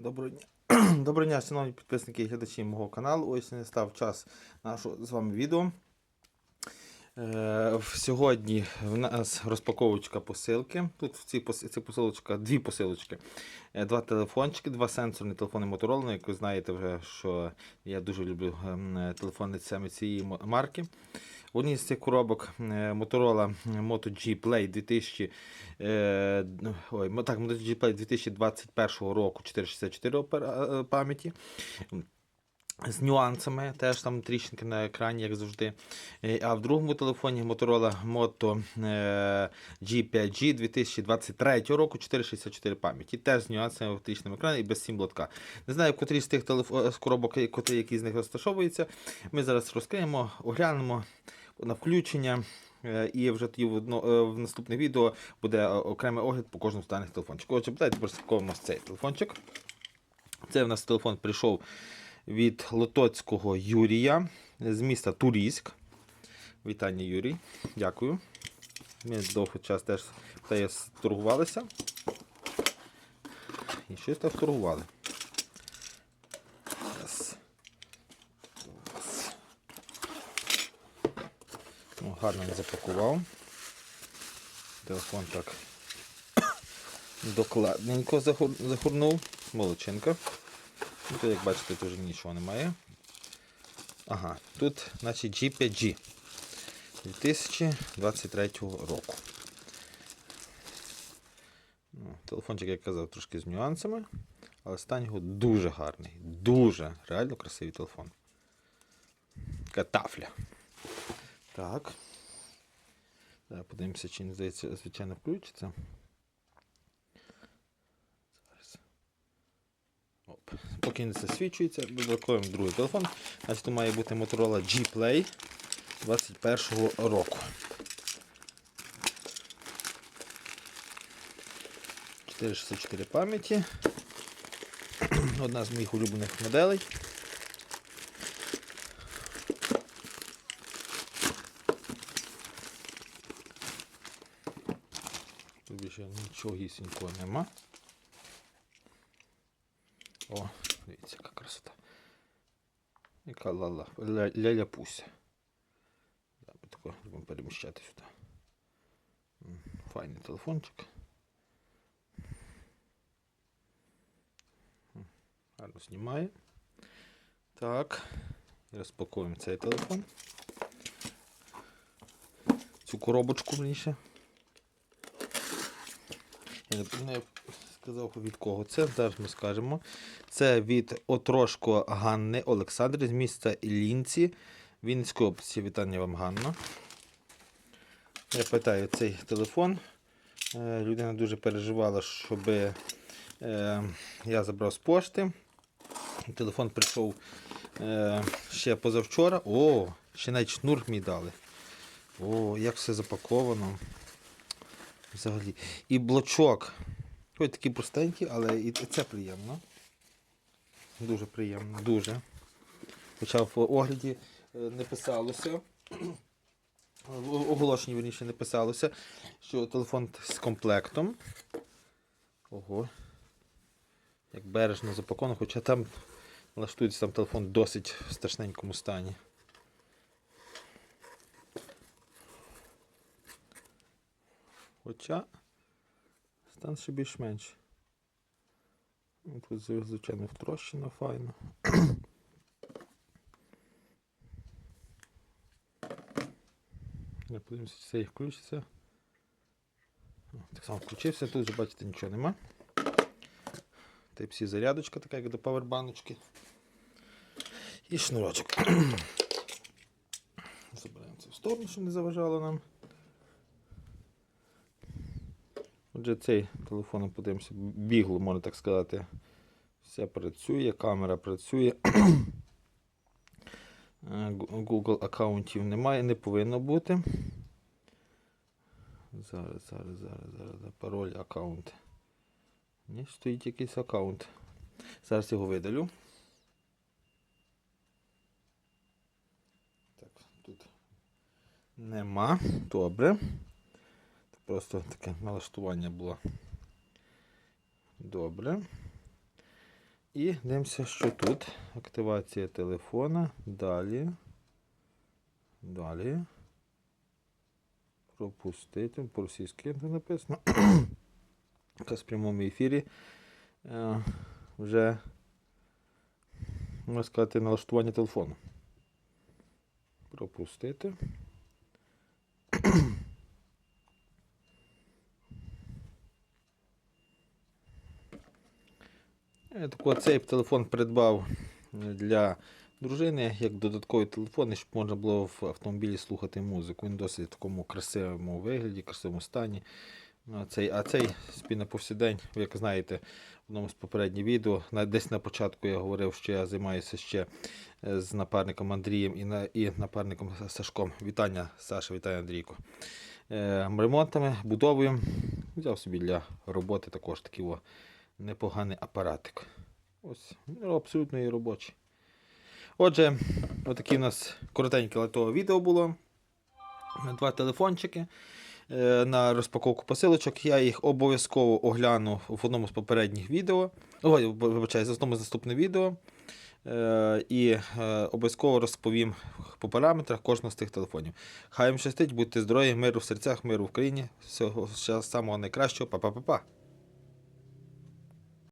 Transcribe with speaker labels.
Speaker 1: Доброго дня. Доброго дня, шановні підписники і глядачі мого каналу. Ось не став час нашого з вами відео. Е, сьогодні в нас розпаковочка посилки. Тут в цій посилочка, дві посилочки. Е, Два телефончики, два сенсорні телефони Motorola. Ну, Як ви знаєте, вже що я дуже люблю ем, е, телефони саме цієї марки. В одній з цих коробок е, Motorola Moto G Play 2000, е, ой, так, Moto G Play 2021 року 464 е, пам'яті. З нюансами, теж там тріщинки на екрані, як завжди. А в другому телефоні Motorola Moto е, G5G 2023 року 464 пам'яті. Теж з нюансами в тріщиному екрані і без сім-блотка. Не знаю, в котрій з тих з коробок, котрий, який з них розташовується. Ми зараз розкриємо, оглянемо на включення. е, І вже тоді в, е, наступне відео буде е, окремий огляд по кожному з даних телефончиків. Отже, давайте розпаковуємо цей телефончик. Це в нас телефон прийшов від Лотоцького Юрія з міста Турійськ. Вітання, Юрій. Дякую. Ми довго час теж торгувалися. І щось так торгували. Гарно він запакував. Телефон так докладненько загорнув. Молодчинка. Ну, Тут, як бачите, вже нічого немає. Ага, тут значить G5G 2023 року. Ну, телефончик, як казав, трошки з нюансами, але стан його дуже гарний. Дуже реально красивий телефон. Така тафля. Так. Зараз подивимося, чи не здається, звичайно, включиться. Зараз. Оп. Поки не засвічується, додаткуємо другий телефон. Значить, тут має бути Motorola G Play 21 року. «464 пам'яті. Одна з моїх улюблених моделей. Тут більше нічого гісінького нема. О, дивіться, яка красота. Яка лала, ля, ляля пуся. Будемо переміщати сюди. Файний телефончик. Гарно знімає. Так. Розпакуємо цей телефон. Цю коробочку верніше. Не, не сказав від кого це. Зараз ми скажемо. Це від Отрошко Ганни Олександри з міста Іллінці Вінницької області. Вітання вам, Ганна. Я питаю цей телефон. Е, Людина дуже переживала, щоб е, я забрав з пошти. Телефон прийшов е, ще позавчора. О, ще навіть шнур мені дали. О, як все запаковано. Взагалі. І блочок. Ось такі простенькі, але і це приємно. Дуже приємно, дуже. Хоча в огляді е, не писалося. В оголошенні верніше не писалося, що телефон з комплектом. Ого. Як бережно запаковано, хоча там налаштується там телефон в досить страшненькому стані. Хоча стан ще більш-менш. Ну, Тут звичайно втрощено файно. Я подивимося, чи це їх включиться. Так само включився, тут вже бачите нічого нема. Type-C зарядочка така, як до павербаночки. І шнурочок. Забираємо це в сторону, щоб не заважало нам. Отже, цей телефон подивимося, бігло, можна так сказати. Все працює, камера працює. Е, Google аккаунтів немає, не повинно бути. Зараз, зараз, зараз, зараз. Пароль аккаунт. Ні, стоїть якийсь аккаунт. Зараз його видалю. Так, тут нема. Добре. Просто таке налаштування було. Добре. І дивимося, що тут. Активація телефона. Далі. Далі. Пропустити. По-російськи написано. Якраз в прямому ефірі. Е, вже можна сказати налаштування телефону. Пропустити. Я тако цей телефон придбав для дружини як додатковий телефон, щоб можна було в автомобілі слухати музику. Він досить в такому красивому вигляді, красивому стані. Ну, А цей, а цей спі на повсякдень, ви як знаєте, в одному з попередніх відео, десь на початку я говорив, що я займаюся ще е, з напарником Андрієм і, на, і напарником Сашком. Вітання, Саша, вітання Андрійко. Е, ремонтами, будовою. Взяв собі для роботи також такий о, непоганий апаратик. Ось, ну, абсолютно і робочий. Отже, отаке у нас коротеньке лайтове відео було. Два телефончики е, на розпаковку посилочок. Я їх обов'язково огляну в одному з попередніх відео. Ой, вибачаюсь, в одному з наступних відео. Е, і е, обов'язково розповім по параметрах кожного з тих телефонів. Хай вам щастить, будьте здорові, миру в серцях, миру в країні. Всього самого найкращого. Па-па-па-па.